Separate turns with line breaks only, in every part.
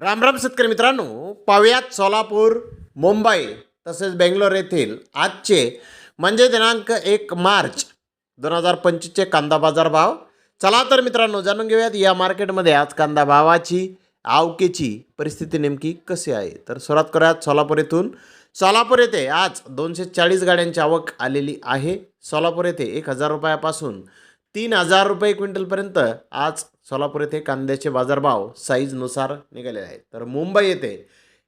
रामराम शेतकरी मित्रांनो पाहुयात सोलापूर मुंबई तसेच बेंगलोर येथील आजचे म्हणजे दिनांक एक मार्च दोन हजार पंचवीसचे कांदा बाजार भाव. चला तर मित्रांनो जाणून घेऊयात या मार्केटमध्ये आज कांदा भावाची आवकेची परिस्थिती नेमकी कशी आहे? तर सुरुवात करूयात सोलापूर येथून. सोलापूर येथे आज दोनशे चाळीस गाड्यांची आवक आलेली आहे. सोलापूर येथे एक हजार रुपयापासून तीन हजार रुपये क्विंटलपर्यंत आज सोलापूर येथे कांद्याचे बाजारभाव साईजनुसार निघाले आहेत. तर मुंबई येथे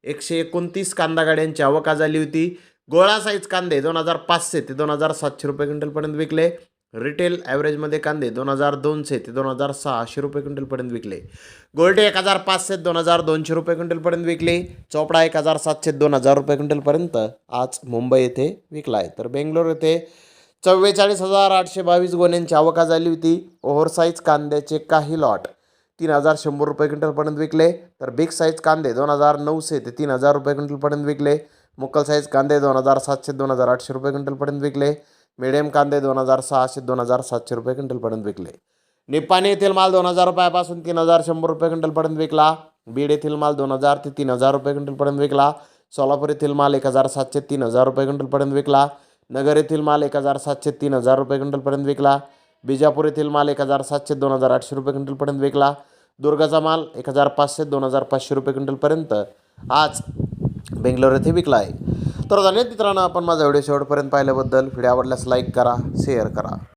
एकशे एकोणतीस कांदा गाड्यांची आवक आज झाली होती. गोळा साईज कांदे दोन हजार पाचशे ते दोन हजार सातशे रुपये क्विंटलपर्यंत विकले. रिटेल ॲव्हरेजमध्ये कांदे दोन हजार दोनशे ते दोन हजार सहाशे रुपये क्विंटलपर्यंत विकले. गोल्टे एक हजार पाचशे दोन हजार दोनशे रुपये क्विंटलपर्यंत विकले. चोपडा एक हजार सातशे दोन हजार रुपये क्विंटलपर्यंत आज मुंबई येथे विकला आहे. तर बेंगलोर येथे चव्वेचाळीस हजार आठशे बावीस गोण्यांची आवका झाली होती. ओव्हरसाईज कांद्याचे काही लॉट. तीन हजार शंभर रुपये क्विंटलपर्यंत विकले. तर बिग साईज कांदे दोन हजार नऊशे ते तीन हजार रुपये क्विंटलपर्यंत विकले. मुक्कल साईज कांदे दोन हजार सातशे दोन हजार आठशे रुपये क्विंटलपर्यंत विकले. मिडियम कांदे दोन हजार सहाशे दोन हजार सातशे रुपये क्विंटलपर्यंत विकले. निप्पाणी येथील माल दोन हजार रुपयापासून तीन हजार शंभर रुपये क्विंटलपर्यंत विकला. बीड येथील माल दोन हजार ते तीन हजार रुपये क्विंटलपर्यंत विकला. सोलापूर येथील माल एक हजार सातशे तीन हजार रुपये क्विंटलपर्यंत विकला. नगर येथील माल एक हजार सातशे तीन हजार रुपये क्विंटलपर्यंत विकला. बिजापूर येथील माल एक हजार सातशे दोन हजार आठशे रुपये क्विंटलपर्यंत विकला. दुर्गाचा माल एक हजार पाचशे दोन हजार पाचशे रुपये क्विंटलपर्यंत आज बेंगलोर येथे विकला आहे. तर धन्यवाद मित्रांनो आपण माझा व्हिडिओ शेवटपर्यंत पाहिल्याबद्दल. व्हिडिओ आवडल्यास लाईक करा शेअर करा.